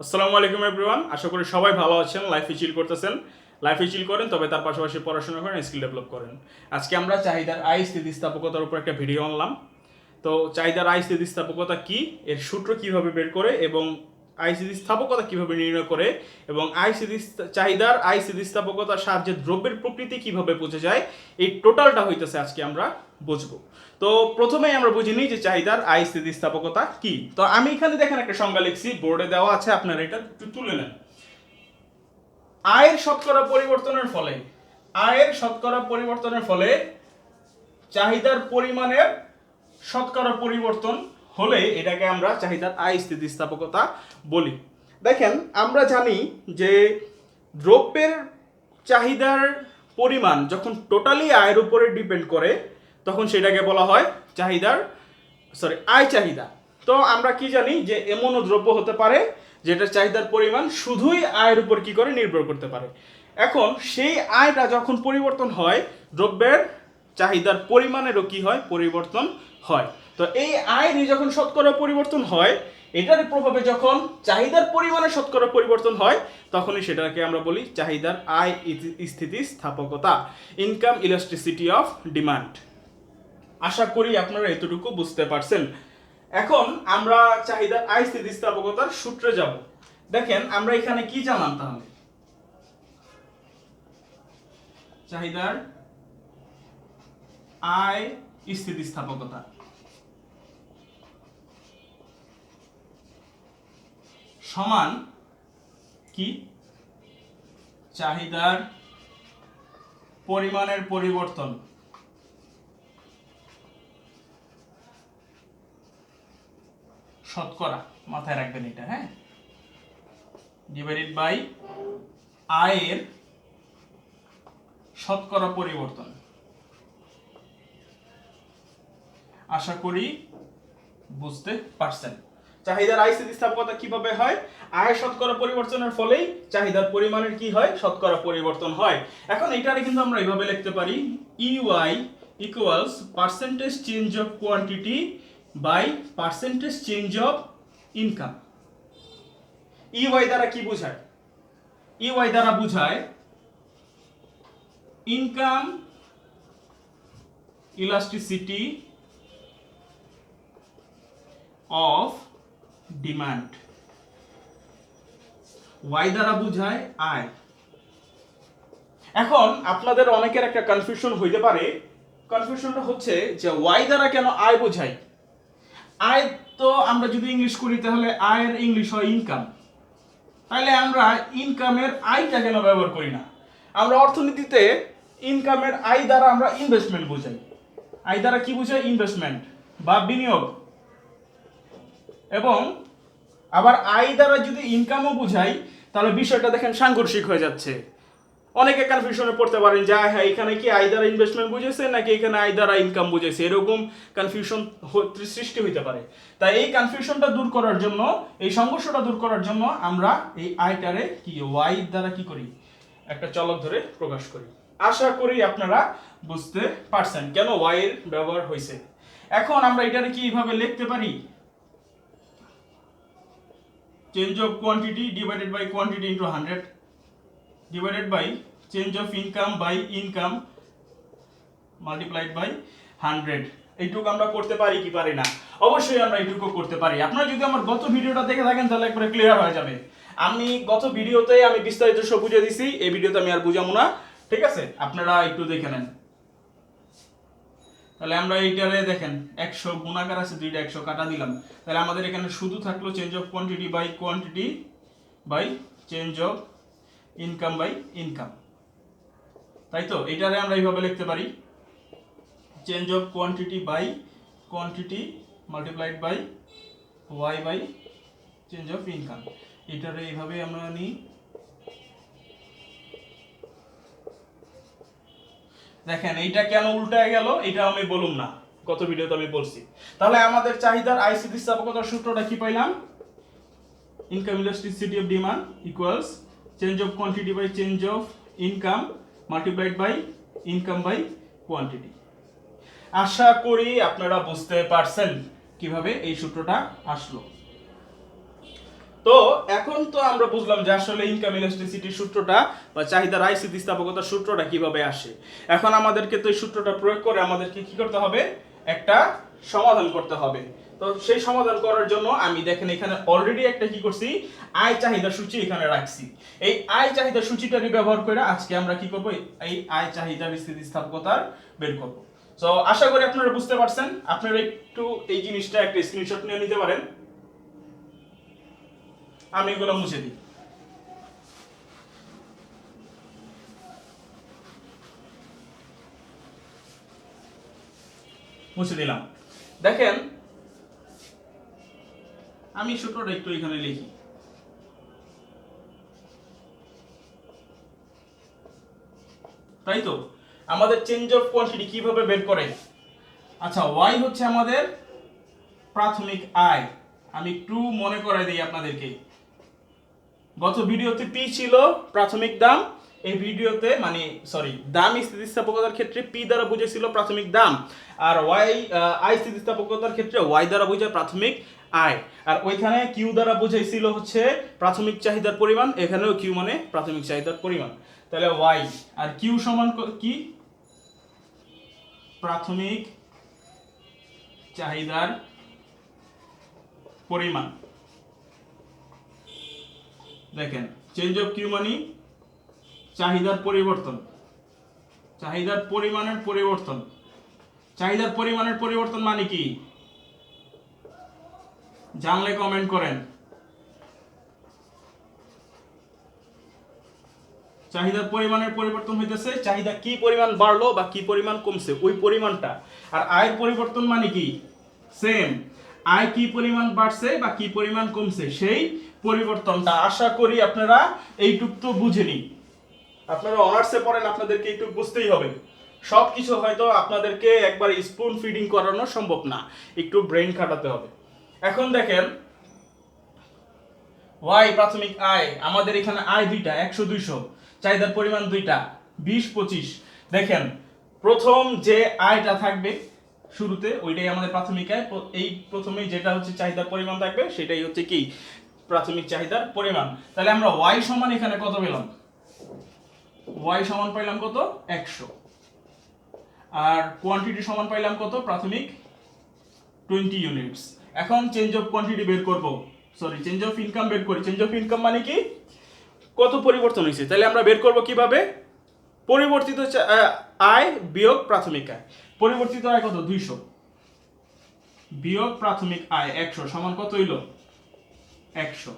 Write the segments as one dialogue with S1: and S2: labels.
S1: আসসালামু আলাইকুম এভরিওয়ান আশা করি সবাই ভালো আছেন লাইফে চিল করতেছেন। লাইফে চিল করেন, তবে তার পাশাপাশি পড়াশোনা করেন স্কিল ডেভেলপ করেন। আজকে আমরা চাহিদার আই স্থিতিস্থাপকতার উপর একটা ভিডিও আনলাম। তো চাহিদার আই স্থিতিস্থাপকতা কী? এর সূত্র কীভাবে বের করে এবং আয় স্থাপকতা কীভাবে নির্ণয় করে এবং আইসিডি চাহিদার আয় স্থাপকতার সাহায্যে দ্রব্যের প্রকৃতি কীভাবে বোঝা যায়, এই টোটালটা হইতেছে আজকে আমরা বুঝব। তো প্রথমেই আমরা বুঝে নিই যে চাহিদার আয় স্থাপকতা কি। তো আমি এখানে দেখেন একটা সংজ্ঞা লিখছি, বোর্ডে দেওয়া আছে, আপনারা এটা একটু তুলে নেন। আয়ের শতকরা পরিবর্তনের ফলে, আয়ের শতকরা পরিবর্তনের ফলে চাহিদার পরিমাণের শতকরা পরিবর্তন হলে এটাকে আমরা চাহিদার আয় স্থিতিস্থাপকতা বলি। দেখেন, আমরা জানি যে দ্রব্যের চাহিদার পরিমাণ যখন টোটালি আয়ের উপরে ডিপেন্ড করে, তখন সেটাকে বলা হয় চাহিদার সরি আয় চাহিদা। তো আমরা কি জানি যে এমনও দ্রব্য হতে পারে যেটা চাহিদার পরিমাণ শুধুই আয়ের উপর কি করে নির্ভর করতে পারে। এখন সেই আয়টা যখন পরিবর্তন হয়, দ্রব্যের চাহিদার পরিমাণেরও কি হয়? পরিবর্তন হয়। তো এই আয়েরই যখন শতকরা পরিবর্তন হয়, এটার প্রভাবে যখন চাহিদার পরিমাণে শতকরা পরিবর্তন হয়, তখনই সেটাকে আমরা বলি চাহিদার আয় স্থিতিস্থাপকতা ইনকাম ইলাস্ট্রিসিটি অফ ডিমান্ড আশা করি আপনারা এতটুকু বুঝতে পারছেন। এখন আমরা চাহিদার আয় স্থিতিস্থাপকতার সূত্রে যাব। দেখেন, আমরা এখানে কি জানলাম তাহলে? চাহিদার আয় স্থিতিস্থাপকতা। সমান কি? চাহিদার পরিমাণের পরিবর্তন। শতকরা, মাথায় রাখবেন এটা হ্যাঁ? ডিভাইডেড বাই আয়ের শতকরা পরিবর্তন। আশা করি বুঝতে পারছেন। চাহিদার আয় স্থিতিস্থাপকতা কীভাবে হয়? আয় শতকরা পরিবর্তনের ফলেই চাহিদার পরিমাণের কি হয়? শতকরা পরিবর্তন হয়। এখন এটারে কিন্তু আমরা এইভাবে লিখতে পারি U I equals percentage change of quantity by percentage change of income U I দ্বারা কি বোঝায়? ইউআই দ্বারা বোঝায় income elasticity of demand Y দ্বারা বোঝায় আয় এখন আপনাদের অনেকের একটা কনফিউশন হইতে পারে। কনফিউশনটা হচ্ছে যে ওয়াই দ্বারা কেন আয় বোঝায় আয় তো আমরা যদি ইংলিশ করি, তাহলে আয়ের ইংলিশ হয় ইনকাম তাহলে আমরা ইনকামের আয়টা কেন ব্যবহার করি না? আমরা অর্থনীতিতে ইনকামের আয় দ্বারা আমরা ইনভেস্টমেন্ট বোঝাই। আয় দ্বারা কি বোঝায়? ইনভেস্টমেন্ট বা বিনিয়োগ। এবং আবার আয় দ্বারা যদি ইনকামও বুঝাই, তাহলে বিষয়টা দেখেন সাংঘর্ষিক হয়ে যাচ্ছে। অনেকে কনফিউশনে পড়তে পারেন যে হ্যাঁ এখানে কি আয় দ্বারা ইনভেস্টমেন্ট বুঝেছে, নাকি এখানে আয় দ্বারা ইনকাম বুঝেছে? এরকম কনফিউশন সৃষ্টি হইতে পারে। তাই এই কনফিউশনটা দূর করার জন্য, এই সংঘর্ষটা দূর করার জন্য আমরা এই আয়টারে কি ওয়াই দ্বারা কি করি? একটা চলক ধরে প্রকাশ করি। আশা করি আপনারা বুঝতে পারছেন কেন ওয়াই এর ব্যবহার হয়েছে এখন আমরা এটারে কি এইভাবে লিখতে পারি? Change of quantity divided by quantity into 100 divided by change of income by income multiplied by 100 এইটুকু আমরা করতে পারি কি পারি না? অবশ্যই আমরা এইটুকু করতে পারি। আপনারা যদি আমার গত ভিডিওটা দেখে থাকেন, তাহলে একবারে ক্লিয়ার হয়ে যাবে। আমি গত ভিডিওতে আমি বিস্তারিত সব বুঝিয়ে দিছি, এই ভিডিওতে আমি আর বুঝাবো না। ঠিক আছে? আপনারা একটু দেখে নেন। তাহলে আমরা এইটারে দেখেন, একশো গুণাকার আছে, দুইটা একশো কাটা দিলাম। তাহলে আমাদের এখানে শুধু থাকল change of quantity by quantity by change of income by income তাই তো? এটারে আমরা এইভাবে লিখতে পারি। Change of quantity by quantity multiplied by Y by change of income এটারে এইভাবে আমরা নিই দেখেন, এইটা কেন উল্টায় গেল, এটা আমি বলুম না। গত ভিডিওতে আমি বলছি। তাহলে আমাদের চাহিদার আয় স্থাপকতার সূত্রটা কি পাইলাম? Income elasticity of demand equals change of quantity by change of income multiplied by income by quantity আশা করি আপনারা বুঝতে পারছেন কীভাবে এই সূত্রটা আসলো। তো এখন তো আমরা বুঝলাম যে আসলে ইনকাম ইলাস্টিসিটির সূত্রটা বা চাহিদার আয় স্থিতিস্থাপকতার সূত্রটা কীভাবে আসে। এখন আমাদেরকে তো এই সূত্রটা প্রয়োগ করে আমাদেরকে কি করতে হবে? একটা সমাধান করতে হবে। তো সেই সমাধান করার জন্য আমি দেখেন এখানে অলরেডি একটা কি করছি? আয় চাহিদা সূচি এখানে রাখছি। এই আয় চাহিদা সূচিটাকে ব্যবহার করে আজকে আমরা কি করব? এই আয় চাহিদা স্থিতিস্থাপকতার বের করব। তো আশা করি আপনারা বুঝতে পারছেন। আপনারা একটু এই জিনিসটা একটা স্ক্রিনশট নিয়ে নিতে পারেন। আমি এগুলো মুছে দিই। মুছে দিলাম। দেখেন, আমি সূত্রটা একটু এখানে লিখি। তাই তো? আমাদের চেঞ্জ অফ কোয়ান্টিটি কীভাবে বের করে? আচ্ছা ওয়াই হচ্ছে আমাদের প্রাথমিক আয়। আমি একটু মনে করাই দিই আপনাদেরকে। গত ভিডিওতে পি ছিল প্রাথমিক দাম। এই ভিডিওতে মানে সরি দাম স্থিতিস্থাপকতার ক্ষেত্রে পি দ্বারা বুঝেছিল প্রাথমিক দাম। আর ওয়াই আই স্থিতিস্থাপকতার ক্ষেত্রে ওয়াই দ্বারা বোঝায় প্রাথমিক আয় আর ওইখানে কিউ দ্বারা বুঝাইছিল হচ্ছে প্রাথমিক চাহিদার পরিমাণ, এখানেও কিউ মানে প্রাথমিক চাহিদার পরিমাণ। তাহলে ওয়াই আর কিউ সমান কি? প্রাথমিক চাহিদার পরিমাণ। দেখেন চেঞ্জ অফ কিউ মানি চাহিদার পরিবর্তন। চাহিদার পরিমাণের পরিবর্তন। চাহিদার পরিমাণের পরিবর্তন মানে কি? জানলে কমেন্ট করেন। চাহিদার পরিমাণের পরিবর্তন হইতেছে, চাহিদা কি পরিমাণ বাড়লো বা কি পরিমাণ কমছে, ওই পরিমাণটা। আর আয়ের পরিবর্তন মানে কি? সেম আয় কি পরিমাণ বাড়ছে বা কি পরিমাণ কমছে, সেই পরিবর্তনটা আশা করি আপনারা এইটুক তো বুঝেনি। আপনারা অনার্সে পড়েন, আপনাদেরকে একটু বুঝতেই হবে। সব কিছু হয়তো আপনাদেরকে একবার স্পুন ফিডিং করানো সম্ভব না, একটু ব্রেন খাটাতে হবে। এখন দেখেন ওয়াই প্রাথমিক আয় আমাদের এখানে আয় দুইটা, একশো দুইশো, চাহিদার পরিমাণ দুইটা, বিশ পঁচিশ। দেখেন, প্রথম যে আয়টা থাকবে শুরুতে, ওইটাই আমাদের প্রাথমিক আয় এই প্রথমেই যেটা হচ্ছে চাহিদার পরিমাণ থাকবে, সেটাই হচ্ছে কি? প্রাথমিক চাহিদার পরিমাণ। তাহলে আমরা ওয়াই সমান এখানে কত পেলাম? ওয়াই সমান পাইলাম কত? একশো। আর কোয়ান্টিটি সমান পাইলাম কত? প্রাথমিক টোয়েন্টি ইউনিটস এখন চেঞ্জ অফ কোয়ান্টিটি বের করব। সরি চেঞ্জ অফ ইনকাম বের করি। চেঞ্জ অফ ইনকাম মানে কি? কত পরিবর্তন হয়েছে? তাহলে আমরা বের করব কীভাবে? পরিবর্তিত আয় বিয়োগ প্রাথমিক আয়। পরিবর্তিত আয় কত? দুইশো। বিয়োগ প্রাথমিক আয় একশো। সমান কত হইল? একশো।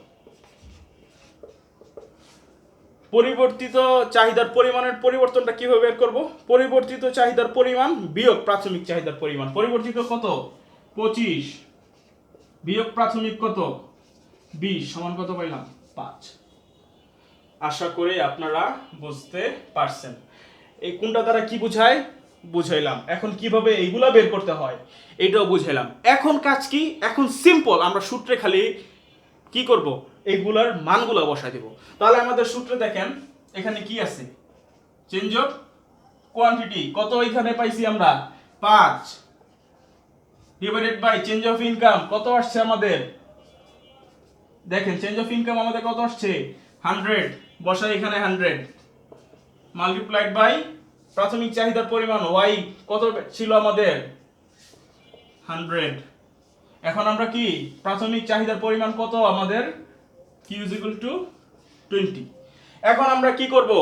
S1: পরিবর্তিত চাহিদার পরিমাণের পরিবর্তনটা কীভাবে বের করব? পরিবর্তিত চাহিদার পরিমাণ বিয়োগ প্রাথমিক চাহিদার পরিমাণ। পরিবর্তিত কত? পঁচিশ। বিয়োগ প্রাথমিক কত? বিশ, সমান কত পাইলাম? পাঁচ। আশা করি আপনারা বুঝতে পারছেন। এই কোনটা দ্বারা কি বুঝায়? বুঝাইলাম। এখন কীভাবে এইগুলা বের করতে হয়? এটাও বুঝাইলাম। এখন কাজ কি? এখন সিম্পল আমরা সূত্রে খালি কি করব? এইগুলার মানগুলা বসাই দেব। তাহলে আমাদের সূত্রে দেখেন, এখানে কি আছে? চেঞ্জ অফ কোয়ান্টিটি কত এখানে পাইছি আমরা? পাঁচ divided by change of income কত আসছে আমাদের? দেখেন চেঞ্জ অফ ইনকাম আমাদের কত আসছে? হান্ড্রেড বসাই এখানে হান্ড্রেড মাল্টিপ্লাইড বাই প্রাথমিক চাহিদার পরিমাণ ওয়াই কত ছিল আমাদের? হান্ড্রেড এখন আমরা কি? প্রাথমিক চাহিদার পরিমাণ কত আমাদের? Q is equal to twenty এখন আমরা কি করব?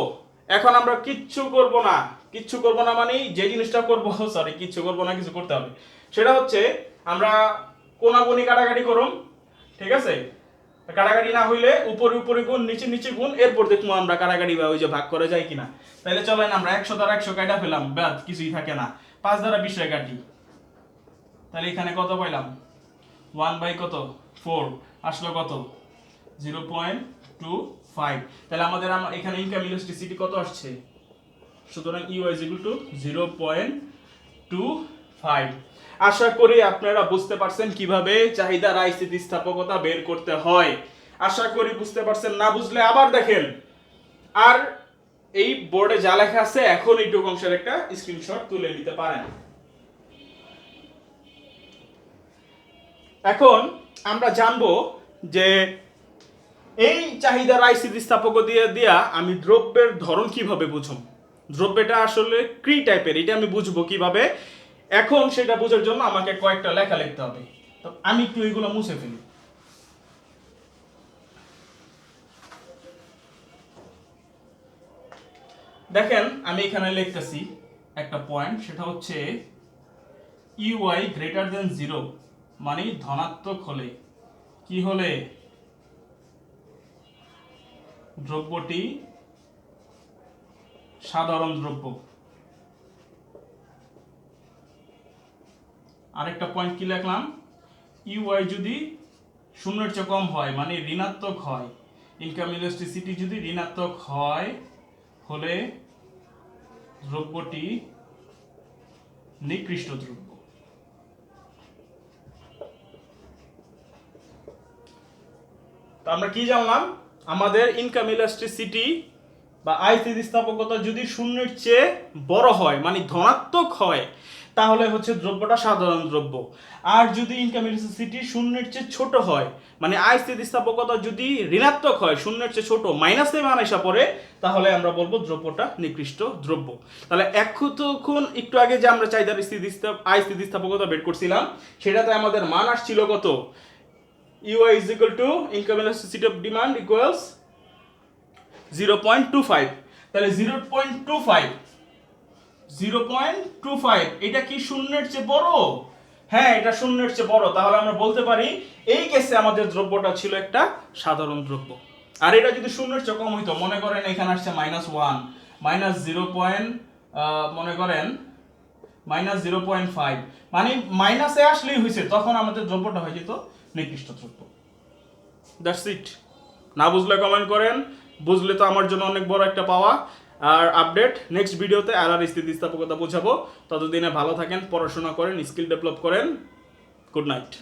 S1: এখন আমরা কিচ্ছু করব না। কিচ্ছু করব না মানে যে জিনিসটা করব সরি কিচ্ছু করব না, কিছু করতে হবে। সেটা হচ্ছে, আমরা কোনাগুনি কাটাকাটি করুম ঠিক আছে? কাটাকাটি না হইলে উপরে উপরে গুণ, নিচে নিচে গুণ, এরপর দেখব আমরা কাটাকাটি বা ওই যে ভাগ করে যাই কিনা। তাহলে চলেন আমরা একশো দ্বারা একশো কাটা ফেলাম, ব্যাস, কিছুই থাকে না। পাঁচ দ্বারা বিশ কাটি তাহলে এখানে কত পাইলাম? ওয়ান বাই কত? ফোর আসলো কত? জিরো পয়েন্ট টু ফাইভ তাহলে আমাদের আম- এখানে ইনকাম ইলাস্টিসিটি কত আসছে? সুতরাং U is equal to zero point two five আশা করি আপনারা বুঝতে পারছেন কীভাবে চাহিদার আয় স্থিতিস্থাপকতা বের করতে হয়। আশা করি বুঝতে পারছেন, না বুঝলে আবার দেখেন। আর এই বোর্ডে যা লেখা আছে, এখন এইটুকু অংশের একটা স্ক্রিনশট তুলে নিতে পারেন। এখন আমরা জানব যে এই চাহিদার আয় স্থাপক দিয়ে, দিয়া আমি দ্রব্যের ধরন কীভাবে বুঝব দ্রব্যটা আসলে ক্রি টাইপের এটা আমি বুঝব কীভাবে? এখন সেটা বোঝার জন্য আমাকে কয়েকটা লেখা লিখতে হবে। তো আমি একটু এগুলো মুছে ফেলি। দেখেন, আমি এখানে লিখতেছি একটা পয়েন্ট সেটা হচ্ছে ইউআই গ্রেটার দেন জিরো মানে ধনাত্মক হলে। কি হলে? দ্রব্যটি সাধারণ দ্রব্য। আরেকটা পয়েন্ট কি লিখলাম? ইউআই যদি শূন্যের চেয়ে কম হয় মানে ঋণাত্মক হয় ইনকাম ইলাস্টিসিটি যদি ঋণাত্মক হয়, হলে দ্রব্যটি নিকৃষ্ট দ্রব্য। তো আমরা কি জানলাম? আমাদের ইনকাম ইলাস্ট্রিসিটি বা আয় স্থিতিস্থাপকতা যদি শূন্যের চেয়ে বড় হয় মানে ধনাত্মক হয়, তাহলে হচ্ছে দ্রব্যটা সাধারণ দ্রব্য। আর যদি ইনকাম ইলাস্ট্রিসিটি শূন্যের চেয়ে ছোট হয় মানে আয় স্থিতিস্থাপকতা যদি ঋণাত্মক হয়, শূন্যের চেয়ে ছোট মাইনাসে মান আসা পড়ে, তাহলে আমরা বলব দ্রব্যটা নিকৃষ্ট দ্রব্য। তাহলে এতক্ষণ একটু আগে যে আমরা চাহিদার স্থিতিস্থাপ আয় স্থিতিস্থাপকতা বের করছিলাম, সেটাতে আমাদের মান আসছিল কত? UI is equal to income elasticity of demand equals 0.25 তাহলে 0.25 0.25 এটা কি শূন্যের চেয়ে বড়? হ্যাঁ এটা শূন্যের চেয়ে বড়। তাহলে আমরা বলতে পারি, এই কেসে আমাদের দ্রব্যটা ছিল একটা সাধারণ দ্রব্য। আর এটা যদি শূন্যের চেয়ে কম হইতো, মনে করেন এখানে আসছে minus one minus zero point মনে করেন মাইনাস জিরো পয়েন্ট ফাইভ মানে মাইনাসে আসলেই হয়েছে তখন আমাদের দ্রব্যটা হয়ে যেত নিকৃষ্ট দ্রব্য দ্যাটস ইট না বুঝলে কমেন্ট করেন, বুঝলে তো আমার জন্য অনেক বড় একটা পাওয়া। আর আপডেট নেক্সট ভিডিওতে আর আর স্থিতিস্থাপকতা বোঝাবো। ততদিনে ভালো থাকেন, পড়াশোনা করেন স্কিল ডেভেলপ করেন। Good night